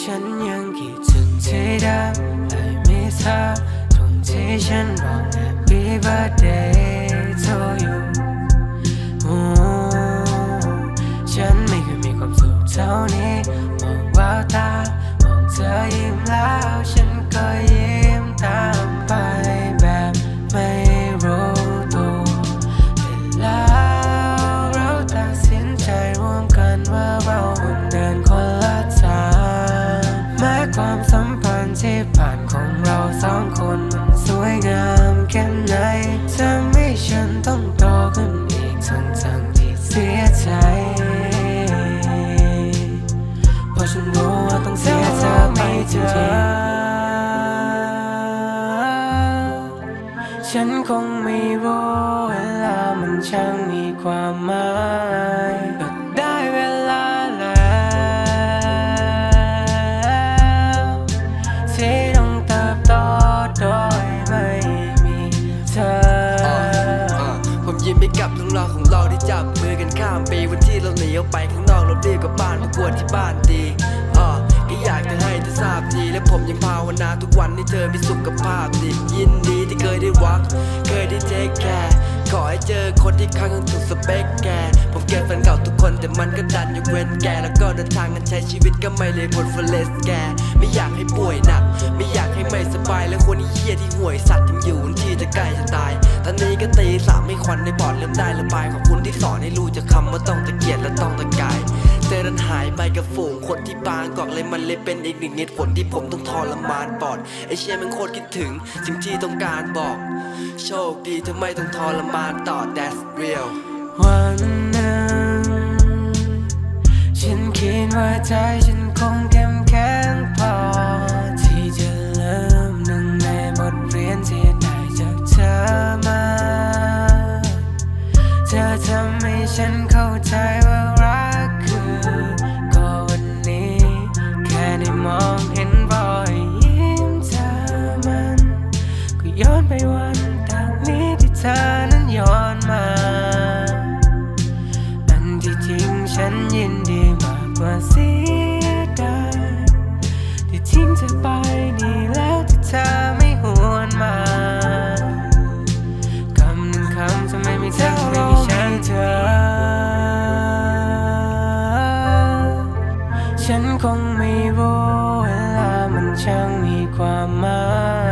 ฉันยังคิดถึงเธอได้ไม่เธอตรงที่ฉันบอก Happy birthday to you โอ้ฉันไม่เคยมีความสุขเท่านี้มองว่าตามองเธอยิ้มแล้วานของเราสองคนมันสวยงามแค่ไหนทำให้ฉันต้องโตขึ้นอีกทั้งทั้งที่เสียใจเพราะฉันรู้ว่าต้องเสียเธอไปจริงๆฉันคงไม่รู้เวลามันช่างมีความหมาย ไปกับน้องเราของเราที่จับมือกันข้ามปีวันที่เราหนีออกไปข้างนอกเรารีกลับบ้านมากวดที่บ้านดีอ่อก็อยากจะให้เธอทราบดีและผมยังภาวนาทุกวันให้เธอมีสุขภาพดียินดีที่เคยได้วักเคยได้เทคแคร์ ขอให้เจอคนที่ข้างถูกสเปคแก ผมเกลียดแฟนเก่าทุกคนแต่มันก็ดันยกเว้นแก แล้วก็เดินทางกันใช้ชีวิตก็ไม่เลยผลฟเลสแก ไม่อยากให้ป่วยหนัก ไม่อยากให้ไม่สบาย และคนที่เฮี้ยที่ห่วยสัตว์ยังอยู่ที่จะใกล้จะตาย ตอนนี้ก็ตีสามไม่ควันในปอดเริ่มได้ระบายขอบคุณที่สอนให้รู้จะคำว่าต้องตะเกียดและต้องตะันหายไปกับฝูงคนที่บางกอกเลยมันเลยเป็นอีกหนึ่งเหตุผลที่ผมต้องทรมานปอดไอเชี่ยมันโคตรคิดถึง สิ่งที่ต้องการบอก โชคดีที่ไม่ต้องทรมานต่อ that's real วันนึ่งฉันคิดว่าใจฉันคงเข้มแข็งพอ ที่จะลืมหนึ่งในบทเรียนที่ได้จากเธอมา เธอทำให้ฉันเข้าใจว่า ธอนั้นย้อนมา อันที่จริงฉันยินดีมากกว่าเสียดายที่ทิ้งเธอไปนี่แล้วที่เธอไม่หวนมา คำหนึ่งคำทำไมไม่เธอไม่มีฉันเธอ ฉันคงไม่รู้เวลามันช่างมีความหมาย